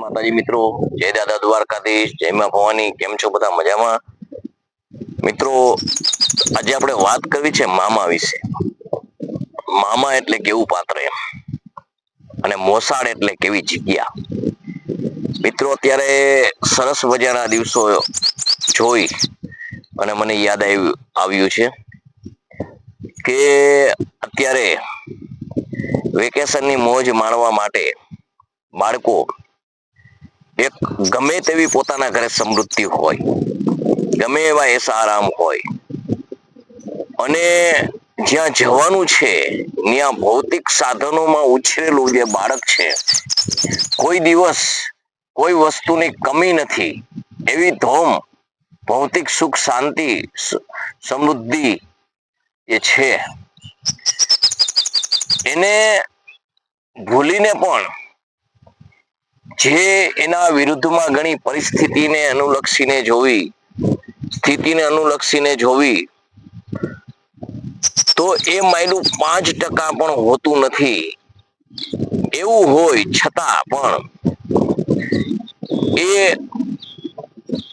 માતાજી મિત્રો, જય દાદા દ્વારકાધીશ, જય મા ભવાની, કેમ છો બધા મજામાં? મિત્રો, આજે આપણે વાત કરવી છે મામા વિશે. મામા એટલે કેવું પાત્ર એમ? અને મોસાળ એટલે કેવી જગ્યા? મિત્રો, અત્યારે સરસ મજાના દિવસો જોઈ અને મને યાદ આવ્યું આવ્યું છે કે અત્યારે વેકેશનની મોજ માણવા માટે બાળકો એક ગમે તેવી પોતાના ઘરે સમૃદ્ધિ હોય, ગમે એવા એસા આરામ હોય. અને જ્યાં જવાનું છે, ત્યાં ભૌતિક સાધનોમાં ઉછરેલું જે બાળક છે, કોઈ દિવસ કોઈ વસ્તુની કમી નથી. એવી ધોમ, ભૌતિક સુખ, શાંતિ સમૃદ્ધિ જે છે. એને ભૂલીને પણ જે એના વિરુદ્ધમાં ઘણી પરિસ્થિતિને અનુલક્ષીને જોવી, સ્થિતિને અનુલક્ષીને જોવી, તો એ માયલું પાંચ ટકા પણ હોતું નથી. એવું હોય છતાં પણ એ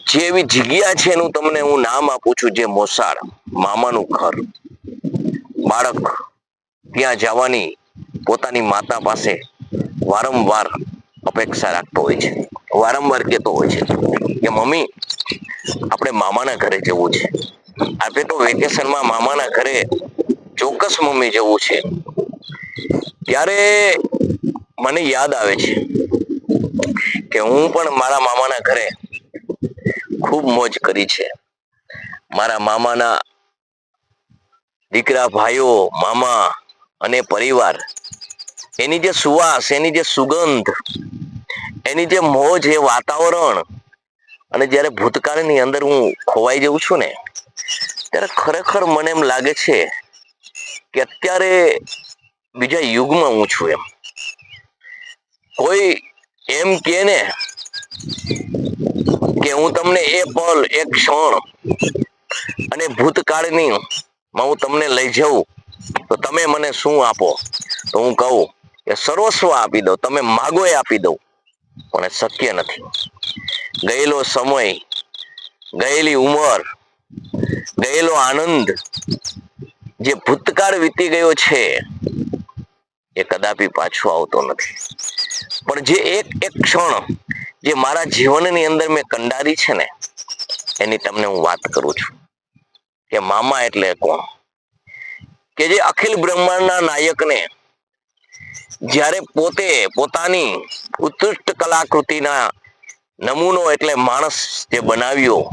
જે એવી જગ્યા છે એનું તમને હું નામ આપું છું જે મોસાળ, મામાનું ઘર. બાળક ત્યાં જવાની પોતાની માતા પાસે વારંવાર અપેક્ષા રાખતો હોય છે. વારંવાર કહેતો હોય છે કે મમ્મી, આપણે મામાના ઘરે જવું છે. આપણે તો વેકેશનમાં મામાના ઘરે ચોક્કસ મમ્મી જવું છે. ત્યારે મને યાદ આવે છે કે હું પણ મારા મામાના ઘરે ખૂબ મોજ કરી છે. મારા મામાના દીકરા, ભાઈઓ, મામા અને પરિવાર, એની જે સુવાસ, એની જે સુગંધ એની જે મોજ, એ વાતાવરણ અને જ્યારે ભૂતકાળની અંદર હું ખોવાઈ જઉં છું ને, ત્યારે ખરેખર મને એમ લાગે છે કે અત્યારે બીજા યુગમાં હું છું એમ. કોઈ એમ કે ને કે હું તમને એ પલ એ ક્ષણ અને ભૂતકાળની માં હું તમને લઈ જાઉં, તો તમે મને શું આપો? તો હું કહું કે, સર્વસ્વ આપી દો તમે માગો એ આપી દઉં. પણ શક્ય નથી. ગયેલો સમય, ગયેલી ઉંમર, ગયેલો આનંદ જે ભૂતકાળ વીતી ગયો છે, એ કદાપી પાછો આવતો નથી. પણ જે એક એક ક્ષણ જે મારા જીવનની અંદર મેં કંડારી છે ને, એની તમને હું વાત કરું છું. કે મામા એટલે કોણ? કે જે અખિલ બ્રહ્માંડના નાયકને જ્યારે પોતે પોતાની ઉત્કૃષ્ટ કલાકૃતિના નમૂનો એટલે માણસ જે બનાવ્યો,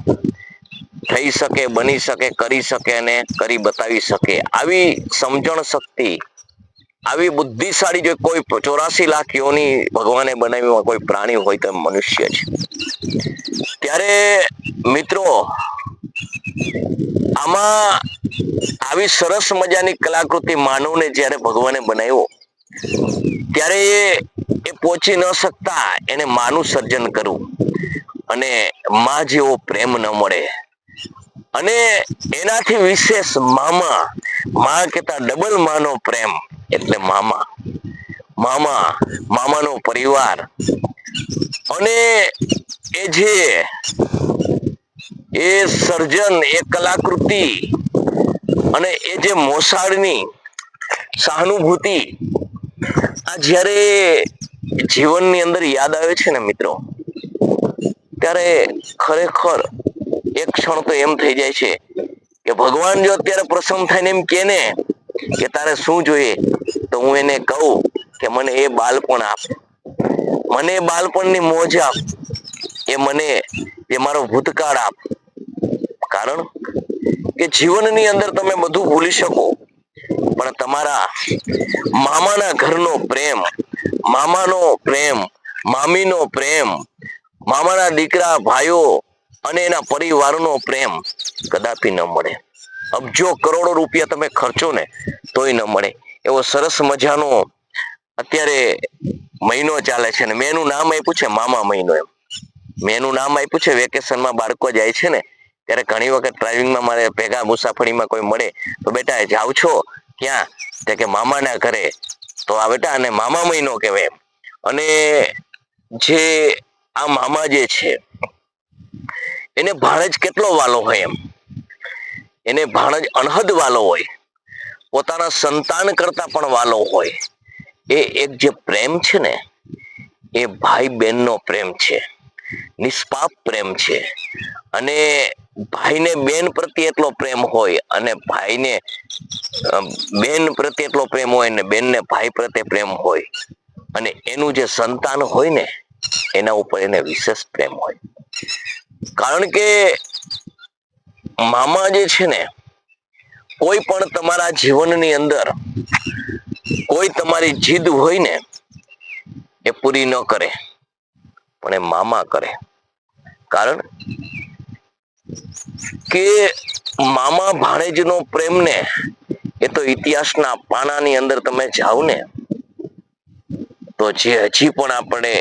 થઈ શકે, બની શકે, કરી શકે અને કરી બતાવી શકે, આવી સમજણ શક્તિ, આવી બુદ્ધિશાળી જો કોઈ ચોરાસી લાખ યોની ભગવાને બનાવી કોઈ પ્રાણી હોય તો મનુષ્ય છે ત્યારે મિત્રો, આમાં આવી સરસ મજાની કલાકૃતિ માનવને જ્યારે ભગવાને બનાવ્યો ત્યારે એ પહોંચી ન શકતા એને માનું સર્જન કરવું. અને માં જેવો પ્રેમ ન મળે. અને એનાથી વિશેષ મામા, માં કહેતા ડબલ માનો પ્રેમ એટલે મામા. મામા, મામાનો પરિવાર. અને એ જે એ સર્જન, એ કલાકૃતિ અને એ જે મોસાળની સહાનુભૂતિ આ જ્યારે જીવનની અંદર યાદ આવે છે ને મિત્રો, ત્યારે ખરેખર એક ક્ષણ તો એમ થઈ જાય છે કે ભગવાન જો અત્યારે પ્રસન્ન થઈને એમ કે ને કે તારે શું જોઈએ, તો હું એને કહું કે મને એ બાળપણ આપ. મને એ બાળપણની મોજ આપ. એ મને, એ મારો ભૂતકાળ આપ. કારણ કે જીવનની અંદર તમે બધું ભૂલી શકો. પણ તમારા મામાના ઘરનો પ્રેમ, મામાનો પ્રેમ, મામીનો પ્રેમ, મામાના દીકરા, ભાઈઓ અને એના પરિવારનો પ્રેમ કદાપી ન મળે. અબજો કરોડો રૂપિયા તમે ખર્ચો ને તોય ન મળે. એવો સરસ મજાનો અત્યારે મહિનો ચાલે છે ને મેં નામ આપ્યું છે મામા મહિનો એમ. મેં નામ આપ્યું છે વેકેશનમાં બાળકો જાય છે ને ત્યારે ઘણી વખત ડ્રાઇવિંગમાં મારે ભેગા મુસાફરીમાં કોઈ મળે તો બેટા જાવ છો? ક્યાં? તે કે મામાના ઘરે. તો આ બેટા અને મામા મહિનો કહેવાય એમ. અને જે આ મામા જે છે, એને ભાણજ કેટલો વાલો હોય એમ? એને ભાણજ અણહદ વાલો હોય. પોતાના સંતાન કરતા પણ વાલો હોય. એ એક જે પ્રેમ છે ને, એ ભાઈ બહેનનો પ્રેમ છે. નિષ્પાપ પ્રેમ છે. અને ભાઈને બેન પ્રત્યે એટલો પ્રેમ હોય અને ભાઈને બેન પ્રત્યે એટલો પ્રેમ હોય ને બેનને ભાઈ પ્રત્યે પ્રેમ હોય. અને એનું જે સંતાન હોય ને, એના ઉપર એને વિશેષ પ્રેમ હોય. કારણ કે મામા જે છે ને, કોઈ પણ તમારા જીવનની અંદર કોઈ તમારી જીદ હોય ને, એ પૂરી ન કરે. પણ એ મામા કરે. કારણ કે મામા ભાણેજનો પ્રેમ ને એ તો ઇતિહાસના પાનાની અંદર તમે જાઓ ને, તો જે હજી પણ આપણે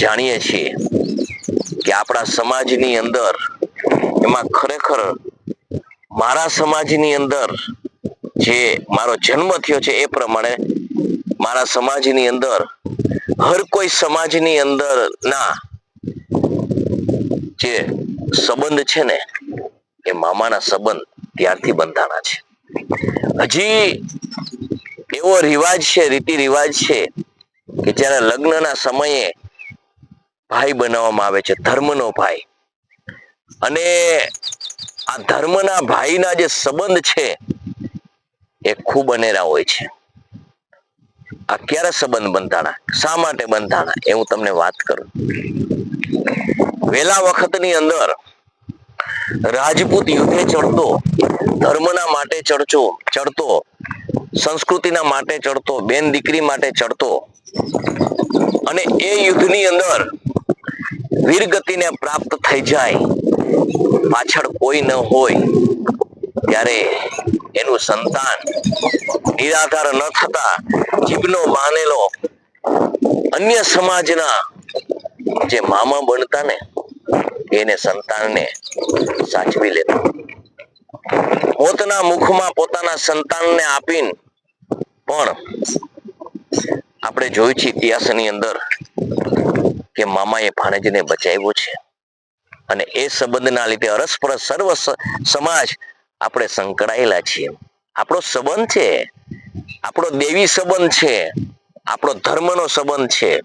જાણીએ છીએ કે આપણા સમાજની અંદર એમાં ખરેખર મારા સમાજની અંદર જે મારો જન્મ થયો છે એ પ્રમાણે મારા સમાજની અંદર હર કોઈ સમાજની અંદર ના જે સંબંધ છે ને, એ મામાના સંબંધ ત્યારથી બંધાણા છે. હજી એવો રિવાજ છે રીતિ રિવાજ છે કે જ્યારે લગ્નના સમયે ભાઈ બનાવવામાં આવે છે, ધર્મનો ભાઈ. અને આ ધર્મના ભાઈના જે સંબંધ છે, એ ખૂબ અનેરા હોય છે. આ ક્યારે સંબંધ બંધાણા? શા માટે બંધાણા? એ હું તમને વાત કરું. વેલા વખતની અંદર રાજપૂત યુદ્ધે ચડતો, ધર્મના માટે ચડચો, ચડતો, સંસ્કૃતિના માટે ચડતો, બેન દીકરી માટે ચડતો અને એ યુદ્ધની અંદર વીરગતિને પ્રાપ્ત થઈ જાય, પાછળ કોઈ ન હોય, ત્યારે એનું સંતાન નિરાધાર ન થતા જીભનો માનેલો અન્ય સમાજના જે મામા બનતા ને, એને સંતાનને સાચવી લેતા. મોતના મુખમાં પોતાના સંતાનને આપીને પણ આપણે જોયું છે ઇતિહાસની અંદર કે મામાએ ભાણેજને બચાવ્યો છે. અને એ સંબંધના લીધે અરસપરસ સર્વ સમાજ આપણે સંકળાયેલા છીએ. આપણો સંબંધ છે. આપણો દેવી સંબંધ છે. આપણો ધર્મનો સંબંધ છે.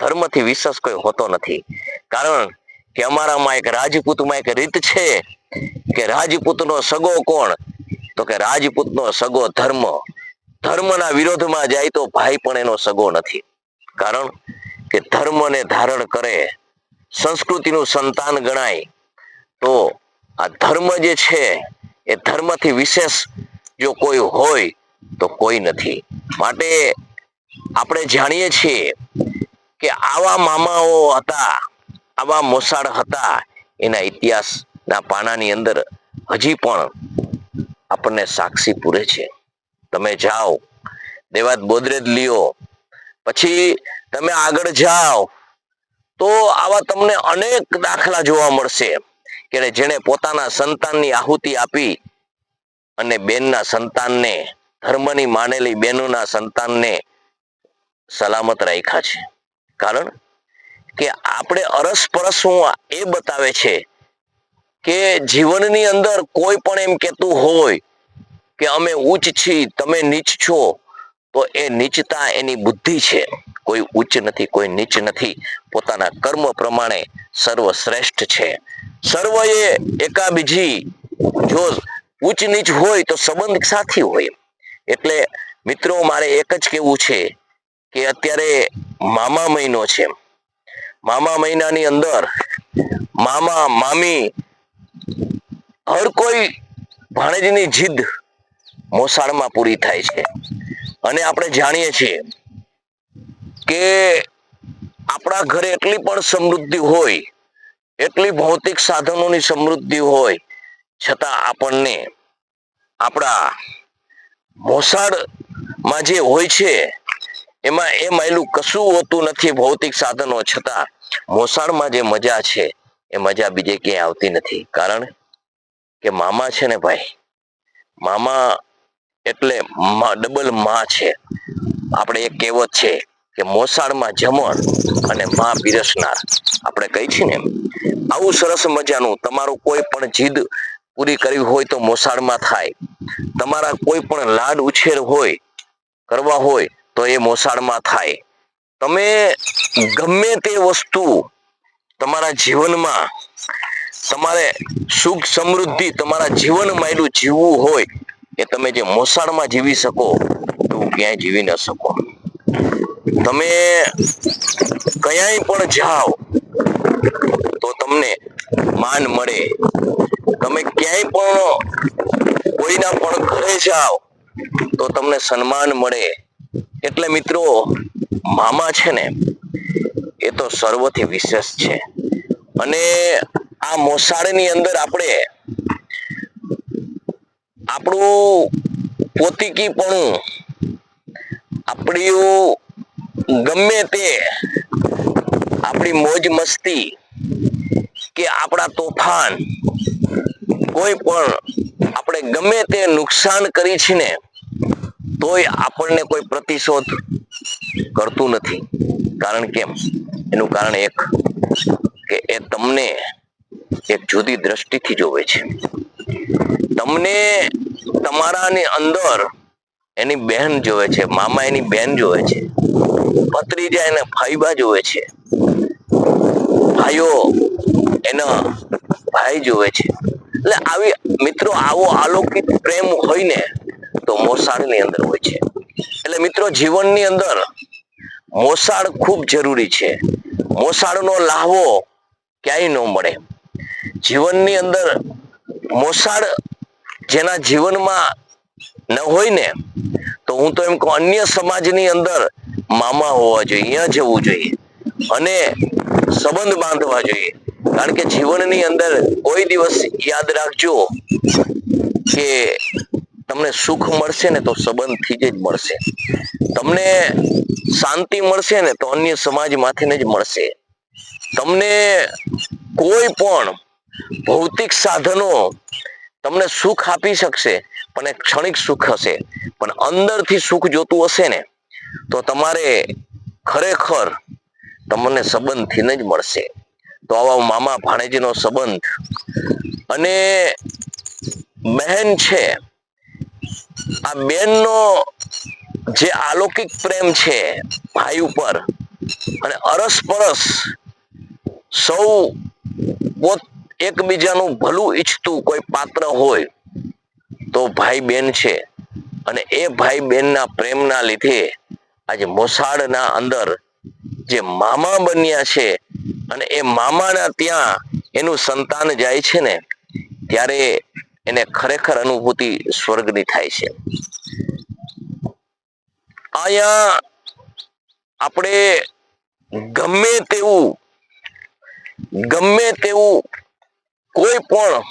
ધર્મથી વિશેષ કોઈ હોતો નથી. કારણ કે અમારામાં એક રાજપૂતમાં એક રીત છે કે રાજપૂતનો સગો કોણ? તો કે રાજપૂતનો સગો ધર્મ. ધર્મના વિરોધમાં જાય તો ભાઈ પણ એનો સગો નથી. કારણ કે ધર્મને ધારણ કરે, સંસ્કૃતિનું સંતાન ગણાય, તો આ ધર્મ જે છે એ ધર્મથી વિશેષ જો કોઈ હોય તો કોઈ નથી. માટે આપણે જાણીએ છીએ કે આવા મામાઓ હતા, આવા મોસાળ હતા, એના ઇતિહાસના પાનાની અંદર હજી પણ આપણને સાક્ષી પૂરે છે. તમે જાઓ, દેવાત બોદરેજ લ્યો. પછી તમે આગળ જાઓ, તો આવા તમને અનેક દાખલા જોવા મળશે કે જેણે પોતાના સંતાનની આહુતિ આપી અને બેનના સંતાનને, ધર્મની માનેલી બેનોના સંતાનને સલામત રાખ્યા છે. કારણ કે આપણે અરસપરસ હું એ બતાવે છે કે જીવનની અંદર કોઈ પણ એમ કહેતું હોય કે અમે ઉચ્ચ છીએ, તમે નીચ છો, તો એ નીચતા એની બુદ્ધિ છે. કોઈ ઉચ્ચ નથી, કોઈ નીચ નથી. પોતાના કર્મ પ્રમાણે સર્વશ્રેષ્ઠ છે. સર્વ એ એકાબીજી જો ઉચ્ચ નીચ હોય તો સંબંધ સાથી હોય એટલે મિત્રો, મારે એક જ કહેવું છે. કે અત્યારે મામા મહિનો છે મામા મહિનાની અંદર મામા, મામી, હર કોઈ ભાણેજની જીદ મોસાળમાં પૂરી થાય છે. અને આપણે જાણીએ છીએ કે આપણા ઘરે એટલી પણ સમૃદ્ધિ હોય, એટલી ભૌતિક સાધનોની સમૃદ્ધિ હોય, છતાં આપણને આપણા મોસાળમાં જે હોય છે એમાં એ માયલું કશું હોતું નથી ભૌતિક સાધનો છતાં મોસાળમાં જે મજા છે, એ મજા બીજે ક્યાંય આવતી નથી. કારણ કે મામા છે ને ભાઈ, મામા એટલે ડબલમાં છે. આપણે એક કહેવત છે કે મોસાળમાં જમણ અને માં પીરસનાર. આપણે કહી છીએ ને આવું સરસ મજાનું તમારું કોઈ પણ જીદ પૂરી કરવી હોય તો મોસાળમાં થાય. તમારા કોઈ પણ લાડ ઉછેર હોય, કરવા હોય તો એ મોસાળમાં થાય. તમે ગમે તે વસ્તુ તમારા જીવનમાં તમારે સુખ સમૃદ્ધિ તમારા જીવન એટલું જીવવું હોય, એ તમે જે મોસાળમાં જીવી શકો, એવું ક્યાંય જીવી ન શકો. તમે ક્યાંય પણ જાઓ, તો તમને માન મળે. તમે ક્યાંય પણ કોઈના પણ ઘરે જાઓ, તો તમને સન્માન મળે. એટલે મિત્રો, મામા છે ને, એ તો સર્વથી વિશેષ છે. અને આ મોસાળની અંદર આપણે આપણું પોતીકીપણું આપણી ગમે તે આપણી મોજ મસ્તી કે આપણા તોફાન કોઈ પણ આપણે ગમે તે નુકસાન કરી છે ને તોય આપણને કોઈ પ્રતિશોધ કરતું નથી. કારણ કેમ? એનું કારણ એક કે એ તમને એક જુદી દ્રષ્ટિથી જોવે છે. તમને તમારાની અંદર એની બહેન જોવે છે, મામા એની બહેન જોવે છે, ભત્રીજા એને ભાઈબા જોવે છે, ભાઈઓ એના ભાઈ જોવે છે. એટલે આવી મિત્રો આવો અલૌકિક પ્રેમ હોય ને તો મોસાળની અંદર હોય છે. એટલે મિત્રો, જીવનની અંદર મોસાળ ખૂબ જરૂરી છે. મોસાળનો લાહવો ક્યાંય ન મળે. જીવનની અંદર મોસાળ જેના જીવનમાં ન હોય ને, તો હું તો એમ કહું, અન્ય સમાજની અંદર મામા હોવા જોઈએ, અહીંયા જવું જોઈએ. અને સંબંધ બાંધવા જોઈએ. કારણ કે જીવનની અંદર કોઈ દિવસ યાદ રાખજો કે તમને સુખ મળશે ને તો સંબંધથી જ મળશે. તમને શાંતિ મળશે ને તો અન્ય સમાજમાંથી જ મળશે. તમને કોઈ પણ ભૌતિક સાધનો તમને સુખ આપી શકશે, પણ એક ક્ષણિક સુખ હશે. પણ અંદરથી સુખ જોતું હશે ને, તો તમારે ખરેખર તમને સંબંધથી જ મળશે. તો આવા મામા ભાણેજીનો સંબંધ. અને બહેન છે. આ બેનનો જે અલૌકિક પ્રેમ છે ભાઈ ઉપર અને અરસપરસ સૌ પોત એકબીજાનું ભલું ઈચ્છતું કોઈ પાત્ર હોય તો ભાઈ બેન છે. અને એ ભાઈ બેનના પ્રેમના લીધે આજે મોસાળના અંદર જે મામા બન્યા છે અને એ મામાના ત્યાં એનું સંતાન જાય છે ને, ત્યારે એને ખરેખર અનુભૂતિ સ્વર્ગની થાય છે. અહીંયા આપણે ગમે તેવું ગમે તેવું કોઈ પણ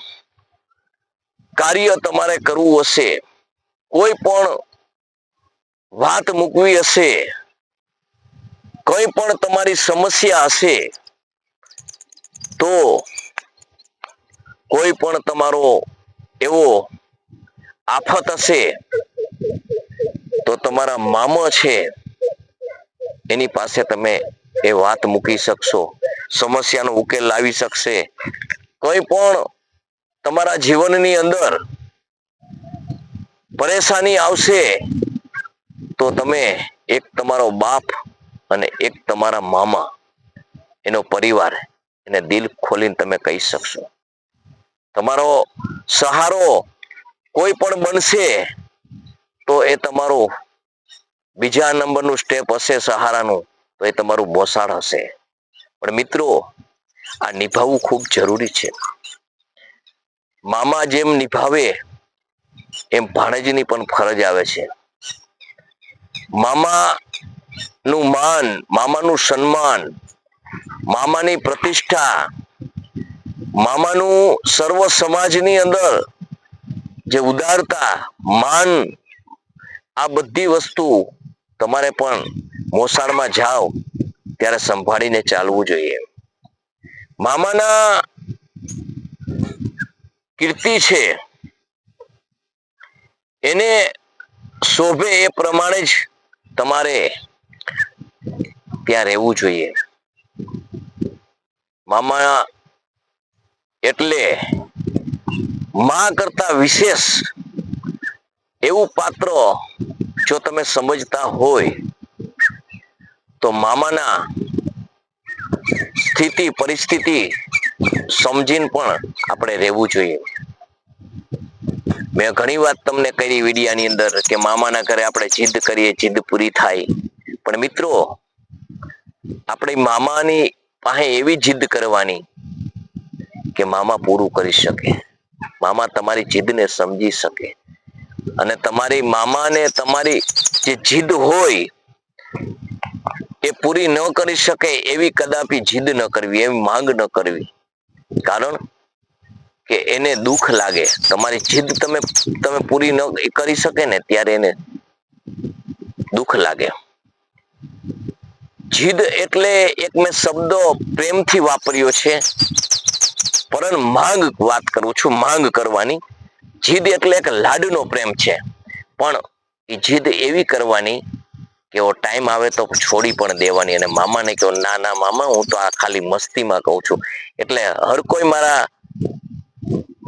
કાર્ય તમારે કરવું હશે, કોઈ પણ વાત મૂકવી હશે, કોઈ પણ તમારી સમસ્યા હશે, તો કોઈ પણ તમારો એવો આફત હશે તો તમારા મામા છે, એની પાસે તમે એ વાત મૂકી શકશો. સમસ્યાનો ઉકેલ લાવી શકશે. કોઈ પણ તમારા જીવનની અંદર પરેશાની આવશે, તો તમે એક તમારો બાપ અને એક તમારા મામા, એનો પરિવાર, એને દિલ ખોલીને તમે કહી શકશો. તમારો સહારો કોઈ પણ બનશે, તો એ તમારું બીજા નંબરનું સ્ટેપ હશે સહારાનું, તો એ તમારું મોસાળ હશે. પણ મિત્રો, આ નિભાવવું ખૂબ જરૂરી છે. મામા જેમ નિભાવે, એમ ભાણેજની પણ ફરજ આવે છે. મામા નું માન, મામાનું સન્માન, મામાની પ્રતિષ્ઠા મામાનું સર્વ સમાજની અંદર જે ઉદારતા, માન, આ બધી વસ્તુ તમારે પણ મોસાળમાં જાઓ, ત્યારે સંભાળીને ચાલવું જોઈએ. મામાના કીર્તિ છે, એને શોભે એ પ્રમાણે જ તમારે ત્યાં રહેવું જોઈએ. મામા એટલે માં કરતા વિશેષ એવું પાત્ર જો તમે સમજતા હોય, તો મામાના સ્થિતિ, પરિસ્થિતિ સમજીને પણ આપણે રહેવું જોઈએ. મેં ઘણી વાત તમને કરી વિડિયાની અંદર કે મામાના ઘરે આપણે જીદ કરીએ, જીદ પૂરી થાય. પણ મિત્રો, આપણે મામાની પાસે એવી જીદ કરવાની કે મામા પૂરું કરી શકે. મામા તમારી જીદને સમજી શકે. અને તમારી મામાને તમારી જે જીદ હોય, એ પૂરી ન કરી શકે એવી કદાપી જીદ ન કરવી, એવી માંગ ન કરવી. કારણ કે એને દુઃખ લાગે. તમારી જીદ તમે તમે પૂરી ન કરી શકે ને ત્યારે એને દુઃખ લાગે. જીદ એટલે એક મેં શબ્દો પ્રેમથી વાપર્યો છે. પરંતુ માંગ વાત કરું છું, માંગ કરવાની. જીદ એટલે એક લાડનો પ્રેમ છે. પણ એ જીદ એવી કરવાની કે એવો ટાઈમ આવે તો છોડી પણ દેવાની અને મામાને કહો, ના ના, મામા, હું તો આ ખાલી મસ્તીમાં કહું છું. એટલે હર કોઈ મારા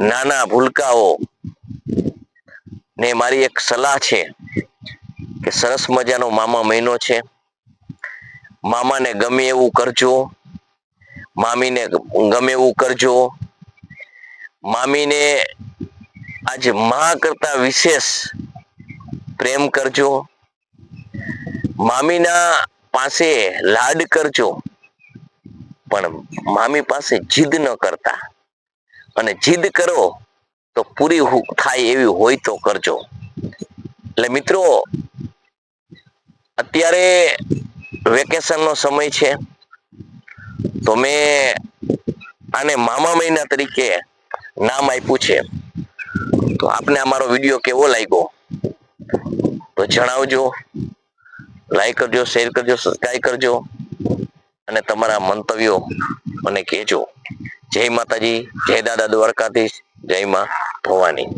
નાના ભૂલકાઓ ને મારી એક સલાહ છે કે સરસ મજાનો મામા મહિનો છે. મામાને ગમે એવું કરજો. મામીને ગમે એવું કરજો. મામીને આજે માં કરતા વિશેષ પ્રેમ કરજો. મામીના પાસે લાડ કરજો. પણ મામી પાસે જીદ ન કરતા. અને જીદ કરો તો પૂરી થાય એવી હોય તો કરજો. એટલે મિત્રો, અત્યારે વેકેશન નો સમય છે. તો મેં આને મામા મહિના તરીકે નામ આપ્યું છે. તો આપને અમારો વીડિયો કેવો લાગ્યો? તો જણાવજો લાઈક કરજો શેર કરજો સબસ્ક્રાઈબ કરજો અને તમારા મંતવ્યો મને કહેજો. જય માતાજી, જય દાદા દ્વારકાધીશ, જય માં ભવાની.